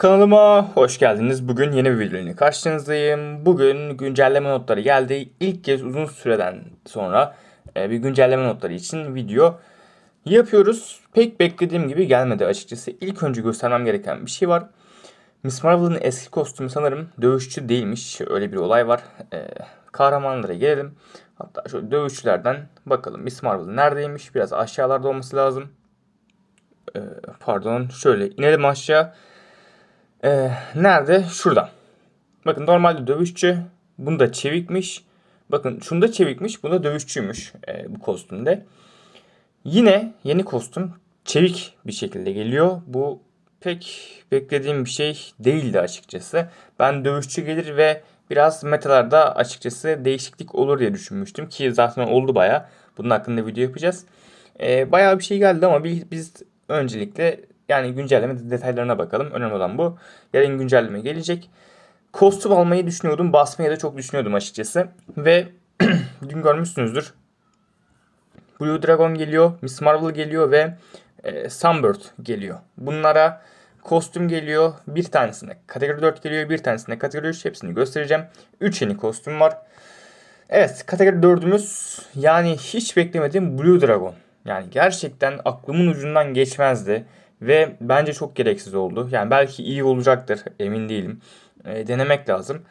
Kanalıma hoş geldiniz. Bugün yeni bir videoyla karşınızdayım. Bugün güncelleme notları geldi. İlk kez uzun süreden sonra e, bir güncelleme notları için video yapıyoruz. Pek beklediğim gibi gelmedi açıkçası. İlk önce göstermem gereken bir şey var. Miss Marvel'ın eski kostümü sanırım dövüşçü değilmiş. Öyle bir olay var. E, kahramanlara gelelim. Hatta şöyle dövüşçülerden bakalım Miss Marvel neredeymiş? Biraz aşağılarda olması lazım. E, pardon şöyle inelim aşağı. Ee, nerede? Şurada. Bakın normalde dövüşçü. Bunda çevikmiş. Bakın şunda çevikmiş. Bunda dövüşçüymüş e, bu kostümde. Yine yeni kostüm çevik bir şekilde geliyor. Bu pek beklediğim bir şey değildi açıkçası. Ben dövüşçü gelir ve biraz metalarda açıkçası değişiklik olur diye düşünmüştüm. Ki zaten oldu baya. Bunun hakkında video yapacağız. Ee, bayağı bir şey geldi ama biz, biz öncelikle yani güncelleme detaylarına bakalım. Önemli olan bu. Yarın güncelleme gelecek. Kostüm almayı düşünüyordum. Basmayı da çok düşünüyordum açıkçası. Ve dün görmüşsünüzdür. Blue Dragon geliyor. Miss Marvel geliyor ve e, Sunbird geliyor. Bunlara kostüm geliyor. Bir tanesine kategori 4 geliyor. Bir tanesine kategori 3. Hepsini göstereceğim. 3 yeni kostüm var. Evet kategori 4'ümüz yani hiç beklemediğim Blue Dragon. Yani gerçekten aklımın ucundan geçmezdi. Ve bence çok gereksiz oldu. Yani belki iyi olacaktır emin değilim. E, denemek lazım.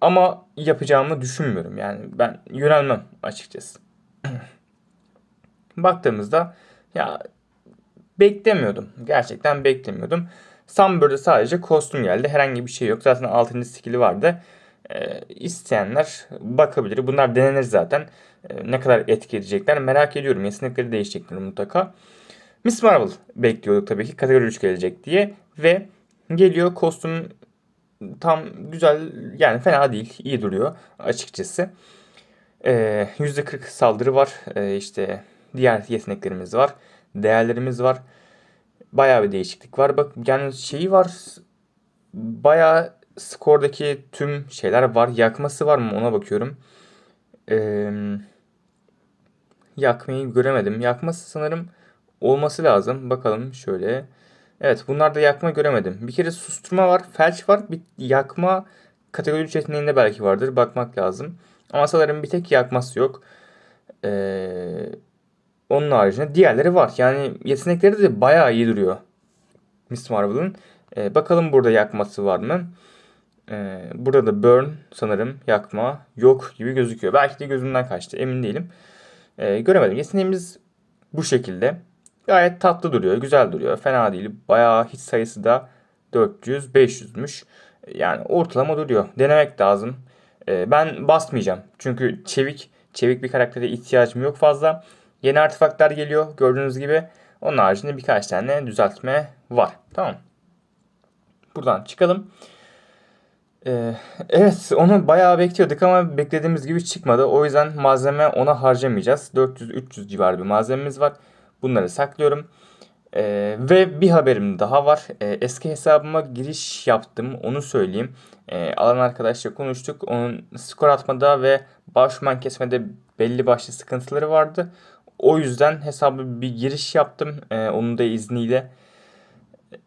Ama yapacağımı düşünmüyorum. Yani ben yönelmem açıkçası. Baktığımızda ya beklemiyordum. Gerçekten beklemiyordum. Sunbird'e sadece kostüm geldi. Herhangi bir şey yok. Zaten 6. skill'i vardı. E, isteyenler bakabilir. Bunlar denenir zaten. E, ne kadar etki edecekler merak ediyorum. Yetenekleri değişecektir mutlaka. Miss Marvel bekliyorduk tabii ki kategori 3 gelecek diye ve geliyor kostüm tam güzel yani fena değil iyi duruyor açıkçası. Ee, %40 saldırı var ee, işte diğer yeteneklerimiz var değerlerimiz var bayağı bir değişiklik var bak yani şeyi var bayağı skordaki tüm şeyler var yakması var mı ona bakıyorum. Ee, yakmayı göremedim yakması sanırım olması lazım. Bakalım şöyle. Evet bunlarda yakma göremedim. Bir kere susturma var, felç var. Bir yakma kategori 3 yeteneğinde belki vardır. Bakmak lazım. Ama sanırım bir tek yakması yok. Ee, onun haricinde diğerleri var. Yani yetenekleri de bayağı iyi duruyor. Miss Marvel'ın. Ee, bakalım burada yakması var mı? Ee, burada da burn sanırım yakma yok gibi gözüküyor. Belki de gözümden kaçtı emin değilim. Ee, göremedim. Yeteneğimiz bu şekilde. Gayet tatlı duruyor, güzel duruyor. Fena değil. Bayağı hiç sayısı da 400, 500'müş. Yani ortalama duruyor. Denemek lazım. Ee, ben basmayacağım. Çünkü çevik, çevik bir karaktere ihtiyacım yok fazla. Yeni artefaktlar geliyor gördüğünüz gibi. Onun haricinde birkaç tane düzeltme var. Tamam. Buradan çıkalım. Ee, evet onu bayağı bekliyorduk ama beklediğimiz gibi çıkmadı. O yüzden malzeme ona harcamayacağız. 400-300 civarı bir malzememiz var. Bunları saklıyorum. Ee, ve bir haberim daha var. Ee, eski hesabıma giriş yaptım. Onu söyleyeyim. Ee, alan arkadaşla konuştuk. Onun skor atmada ve başman kesmede belli başlı sıkıntıları vardı. O yüzden hesabı bir giriş yaptım. Ee, onun da izniyle.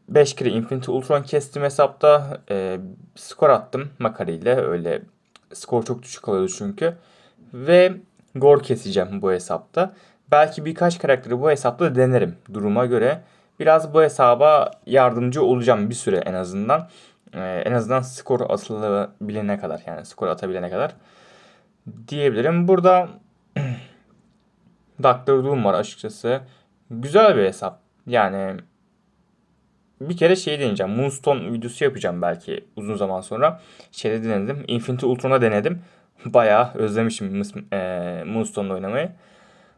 5 kere Infinity Ultron kestim hesapta. Ee, skor attım makareyle. Öyle skor çok düşük oluyordu çünkü. Ve gor keseceğim bu hesapta. Belki birkaç karakteri bu hesapta denerim duruma göre. Biraz bu hesaba yardımcı olacağım bir süre en azından. Ee, en azından skor atılabilene kadar yani skor atabilene kadar diyebilirim. Burada Doctor Doom var açıkçası. Güzel bir hesap. Yani bir kere şey deneyeceğim. Moonstone videosu yapacağım belki uzun zaman sonra. Şeyde denedim. Infinity Ultron'a denedim. Bayağı özlemişim e, Moonstone'da oynamayı.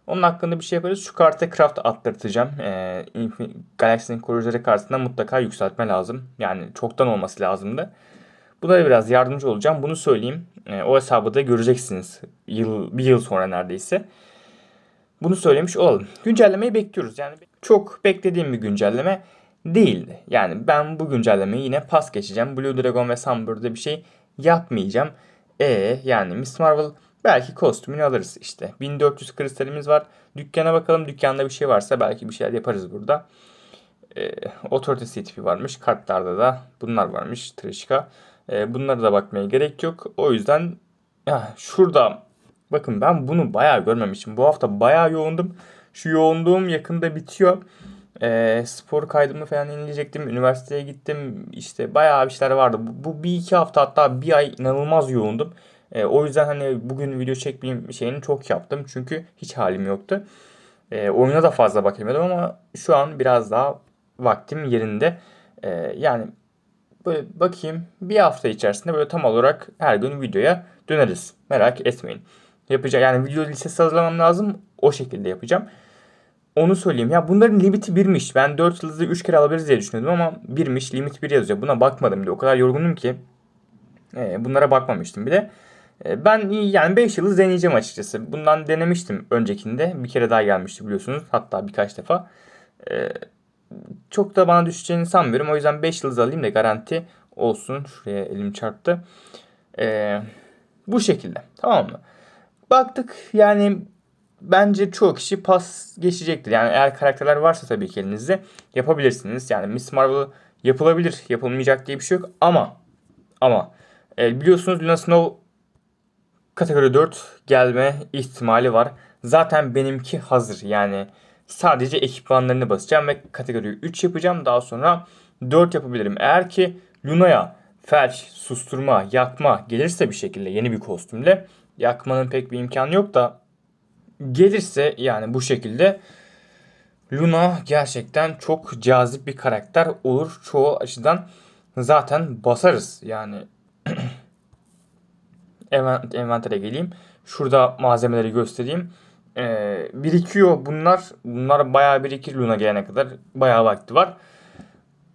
Onun hakkında bir şey yaparız. Şu karta craft attırtacağım. Ee, Galaxy'nin koruyucuları karşısında mutlaka yükseltme lazım. Yani çoktan olması lazımdı. Buna biraz yardımcı olacağım. Bunu söyleyeyim. Ee, o hesabı da göreceksiniz. Yıl, bir yıl sonra neredeyse. Bunu söylemiş olalım. Güncellemeyi bekliyoruz. Yani çok beklediğim bir güncelleme değildi. Yani ben bu güncellemeyi yine pas geçeceğim. Blue Dragon ve Sunbird'de bir şey yapmayacağım. E yani Miss Marvel Belki kostümünü alırız işte. 1400 kristalimiz var. Dükkana bakalım. Dükkanda bir şey varsa belki bir şeyler yaparız burada. E, otoritesi tipi varmış. Kartlarda da bunlar varmış. Trişka. E, bunlara da bakmaya gerek yok. O yüzden ya şurada bakın ben bunu bayağı görmemişim. Bu hafta bayağı yoğundum. Şu yoğunluğum yakında bitiyor. E, spor kaydımı falan inleyecektim. Üniversiteye gittim. İşte bayağı bir şeyler vardı. Bu, bu bir iki hafta hatta bir ay inanılmaz yoğundum. E, o yüzden hani bugün video çekmeyeyim şeyini çok yaptım. Çünkü hiç halim yoktu. E, oyuna da fazla bakamıyordum ama şu an biraz daha vaktim yerinde. E, yani böyle bakayım bir hafta içerisinde böyle tam olarak her gün videoya döneriz. Merak etmeyin. Yapacağım yani video listesi hazırlamam lazım. O şekilde yapacağım. Onu söyleyeyim. Ya bunların limiti birmiş. Ben 4 yıldızı 3 kere alabiliriz diye düşünüyordum ama birmiş. Limit 1 yazıyor. Buna bakmadım bile. O kadar yorgunum ki. E, bunlara bakmamıştım bile. E, ben yani 5 yıldız deneyeceğim açıkçası. Bundan denemiştim öncekinde. Bir kere daha gelmişti biliyorsunuz. Hatta birkaç defa. E, çok da bana düşeceğini sanmıyorum. O yüzden 5 yıldız alayım da garanti olsun. Şuraya elim çarptı. E, bu şekilde. Tamam mı? Baktık yani bence çoğu kişi pas geçecektir. Yani eğer karakterler varsa tabii ki elinizde yapabilirsiniz. Yani Miss Marvel yapılabilir. Yapılmayacak diye bir şey yok. Ama ama biliyorsunuz Luna Snow kategori 4 gelme ihtimali var. Zaten benimki hazır. Yani sadece ekipmanlarını basacağım ve kategori 3 yapacağım. Daha sonra 4 yapabilirim. Eğer ki Luna'ya felç, susturma, yakma gelirse bir şekilde yeni bir kostümle yakmanın pek bir imkanı yok da gelirse yani bu şekilde Luna gerçekten çok cazip bir karakter olur. Çoğu açıdan zaten basarız. Yani envantere geleyim. Şurada malzemeleri göstereyim. Ee, birikiyor bunlar. Bunlar bayağı birikir Luna gelene kadar. Bayağı vakti var.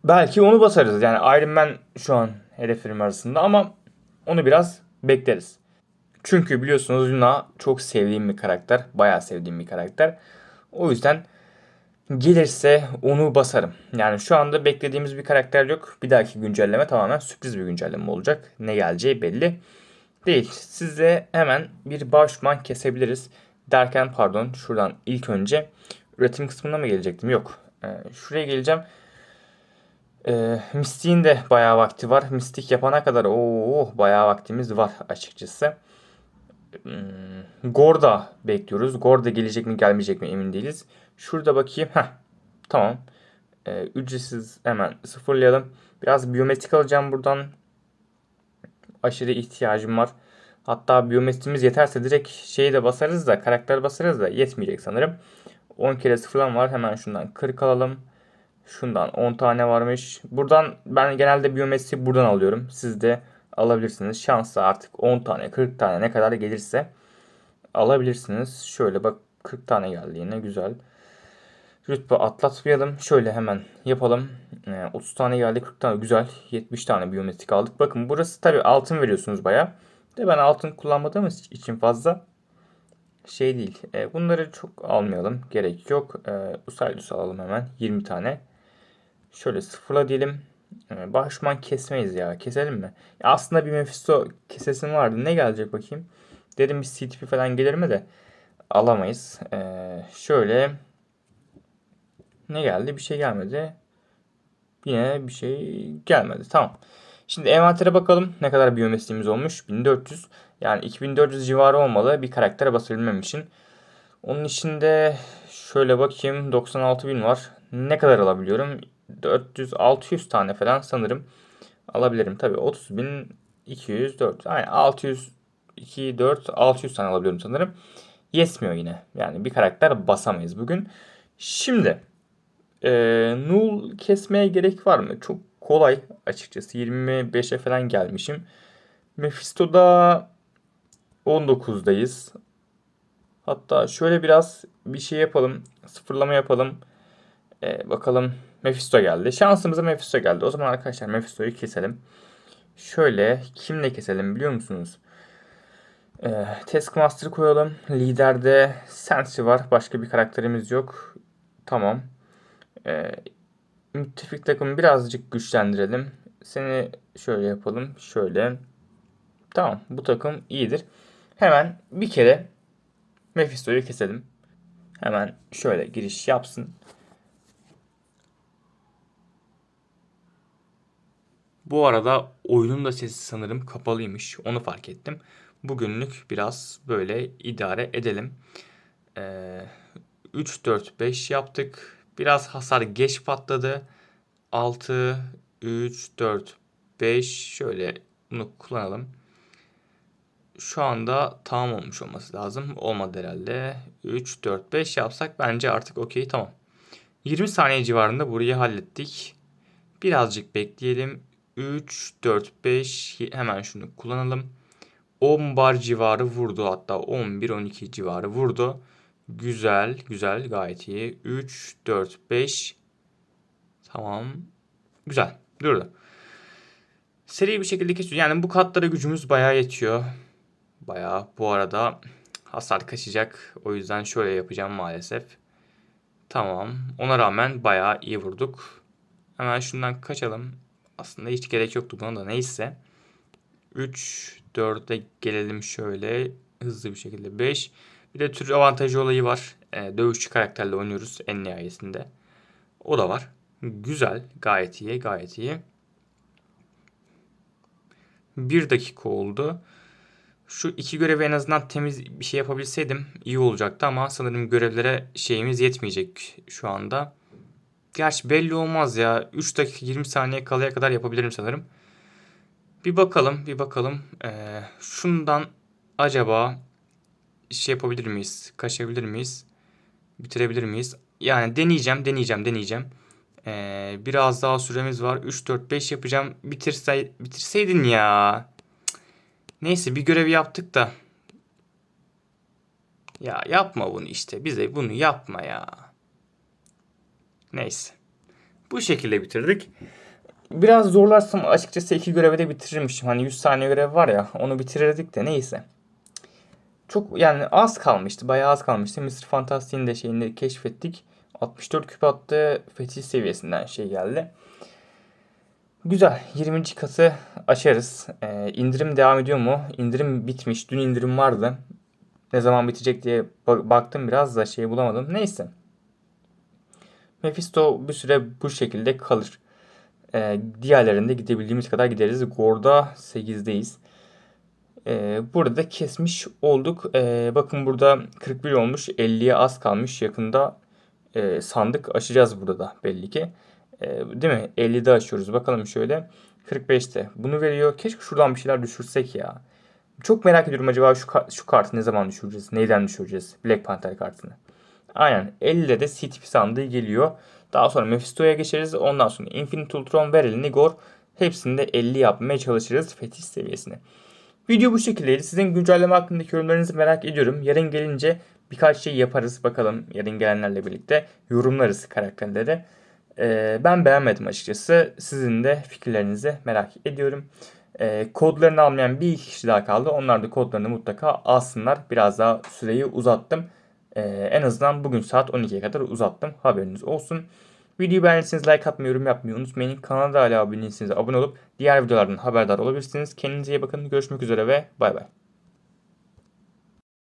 Belki onu basarız. Yani Iron Man şu an hedeflerim arasında ama onu biraz bekleriz. Çünkü biliyorsunuz Luna çok sevdiğim bir karakter. Bayağı sevdiğim bir karakter. O yüzden gelirse onu basarım. Yani şu anda beklediğimiz bir karakter yok. Bir dahaki güncelleme tamamen sürpriz bir güncelleme olacak. Ne geleceği belli değil. Size hemen bir başman kesebiliriz. Derken pardon şuradan ilk önce üretim kısmına mı gelecektim? Yok. Ee, şuraya geleceğim. Ee, Mystic'in de bayağı vakti var. Mystic yapana kadar o bayağı vaktimiz var açıkçası. Hmm, Gorda bekliyoruz. Gorda gelecek mi gelmeyecek mi emin değiliz. Şurada bakayım. Heh, tamam. Ee, ücretsiz hemen sıfırlayalım. Biraz biyometrik alacağım buradan. Aşırı ihtiyacım var. Hatta biyometrimiz yeterse direkt şeyi de basarız da karakter basarız da yetmeyecek sanırım. 10 kere sıfırlan var. Hemen şundan 40 alalım. Şundan 10 tane varmış. Buradan ben genelde biyometri buradan alıyorum. Siz de alabilirsiniz. Şansla artık 10 tane 40 tane ne kadar gelirse alabilirsiniz. Şöyle bak 40 tane geldi yine güzel. Rütbe atlatmayalım. Şöyle hemen yapalım. 30 ee, tane geldi 40 tane güzel. 70 tane biyometrik aldık. Bakın burası tabi altın veriyorsunuz baya. Ben altın kullanmadığım için fazla şey değil. E, bunları çok almayalım. Gerek yok. E, Usaydus alalım hemen. 20 tane. Şöyle sıfırla diyelim. E, kesmeyiz ya. Keselim mi? Aslında bir Mephisto kesesim vardı. Ne gelecek bakayım. Dedim bir CTP falan gelir mi de alamayız. E, şöyle ne geldi? Bir şey gelmedi. Yine bir şey gelmedi. Tamam. Şimdi envantere bakalım. Ne kadar biyomesliğimiz olmuş? 1400. Yani 2400 civarı olmalı bir karaktere basabilmem için. Onun içinde şöyle bakayım 96.000 var. Ne kadar alabiliyorum? 400-600 tane falan sanırım alabilirim. Tabi 30.200 4 yani 600 2 4 600 tane alabiliyorum sanırım. Yetmiyor yine. Yani bir karakter basamayız bugün. Şimdi e, null kesmeye gerek var mı? Çok kolay açıkçası. 25'e falan gelmişim. Mephisto'da 19'dayız. Hatta şöyle biraz bir şey yapalım. Sıfırlama yapalım. Ee, bakalım Mephisto geldi. Şansımıza Mephisto geldi. O zaman arkadaşlar Mephisto'yu keselim. Şöyle kimle keselim biliyor musunuz? Ee, Taskmaster koyalım. Liderde Sentry var. Başka bir karakterimiz yok. Tamam. Ee, müttefik takımı birazcık güçlendirelim. Seni şöyle yapalım. Şöyle. Tamam. Bu takım iyidir. Hemen bir kere Mephisto'yu keselim. Hemen şöyle giriş yapsın. Bu arada oyunun da sesi sanırım kapalıymış. Onu fark ettim. Bugünlük biraz böyle idare edelim. Ee, 3, 4, 5 yaptık. Biraz hasar geç patladı. 6, 3, 4, 5 şöyle bunu kullanalım. Şu anda tamam olmuş olması lazım. Olmadı herhalde. 3, 4, 5 yapsak bence artık okey tamam. 20 saniye civarında burayı hallettik. Birazcık bekleyelim. 3, 4, 5 hemen şunu kullanalım. 10 bar civarı vurdu hatta 11, 12 civarı vurdu. Güzel, güzel gayet iyi. 3, 4, 5 tamam. Güzel durdu. Seri bir şekilde kesiyor. Yani bu katlara gücümüz bayağı yetiyor. Bayağı bu arada hasar kaçacak. O yüzden şöyle yapacağım maalesef. Tamam. Ona rağmen bayağı iyi vurduk. Hemen şundan kaçalım. Aslında hiç gerek yoktu buna da neyse. 3, 4'e gelelim şöyle. Hızlı bir şekilde 5. Bir de tür avantajı olayı var. Ee, dövüşçü karakterle oynuyoruz en nihayetinde. O da var. Güzel. Gayet iyi. Gayet iyi. Bir dakika oldu. Şu iki görevi en azından temiz bir şey yapabilseydim iyi olacaktı ama sanırım görevlere şeyimiz yetmeyecek şu anda. Gerçi belli olmaz ya. 3 dakika 20 saniye kalaya kadar yapabilirim sanırım. Bir bakalım, bir bakalım. Ee, şundan acaba şey yapabilir miyiz? Kaçabilir miyiz? Bitirebilir miyiz? Yani deneyeceğim, deneyeceğim, deneyeceğim. Ee, biraz daha süremiz var. 3, 4, 5 yapacağım. Bitirse, bitirseydin ya. Neyse bir görev yaptık da. Ya yapma bunu işte. Bize bunu yapma ya. Neyse. Bu şekilde bitirdik. Biraz zorlarsam açıkçası iki görevi de bitirirmişim. Hani 100 saniye görev var ya onu bitirirdik de neyse. Çok yani az kalmıştı. Bayağı az kalmıştı. Mr. Fantastic'in de şeyini keşfettik. 64 küp attı. Fetih seviyesinden şey geldi. Güzel. 20. katı açarız. Ee, indirim devam ediyor mu? İndirim bitmiş. Dün indirim vardı. Ne zaman bitecek diye baktım biraz da şey bulamadım. Neyse. Mephisto bir süre bu şekilde kalır. Ee, diğerlerinde gidebildiğimiz kadar gideriz. Gorda 8'deyiz. Ee, burada da kesmiş olduk. Ee, bakın burada 41 olmuş. 50'ye az kalmış. Yakında e, sandık aşacağız burada da belli ki. E, değil mi? 50'de açıyoruz. Bakalım şöyle. 45'te. Bunu veriyor. Keşke şuradan bir şeyler düşürsek ya. Çok merak ediyorum acaba şu, şu kartı ne zaman düşüreceğiz? Neyden düşüreceğiz? Black Panther kartını. Aynen. 50'de de C tipi sandığı geliyor. Daha sonra Mephisto'ya geçeriz. Ondan sonra Infinite Ultron, Beryl, Nigor hepsinde 50 yapmaya çalışırız fetiş seviyesine. Video bu şekildeydi. Sizin güncelleme hakkındaki yorumlarınızı merak ediyorum. Yarın gelince birkaç şey yaparız bakalım. Yarın gelenlerle birlikte yorumlarız karakterleri. Ee, ben beğenmedim açıkçası. Sizin de fikirlerinizi merak ediyorum. Ee, kodlarını almayan bir kişi daha kaldı. Onlar da kodlarını mutlaka alsınlar. Biraz daha süreyi uzattım. Ee, en azından bugün saat 12'ye kadar uzattım. Haberiniz olsun. Videoyu beğendiyseniz like atmayı, yorum yapmayı unutmayın. Kanala da hala abone değilseniz abone olup diğer videolardan haberdar olabilirsiniz. Kendinize iyi bakın. Görüşmek üzere ve bay bay.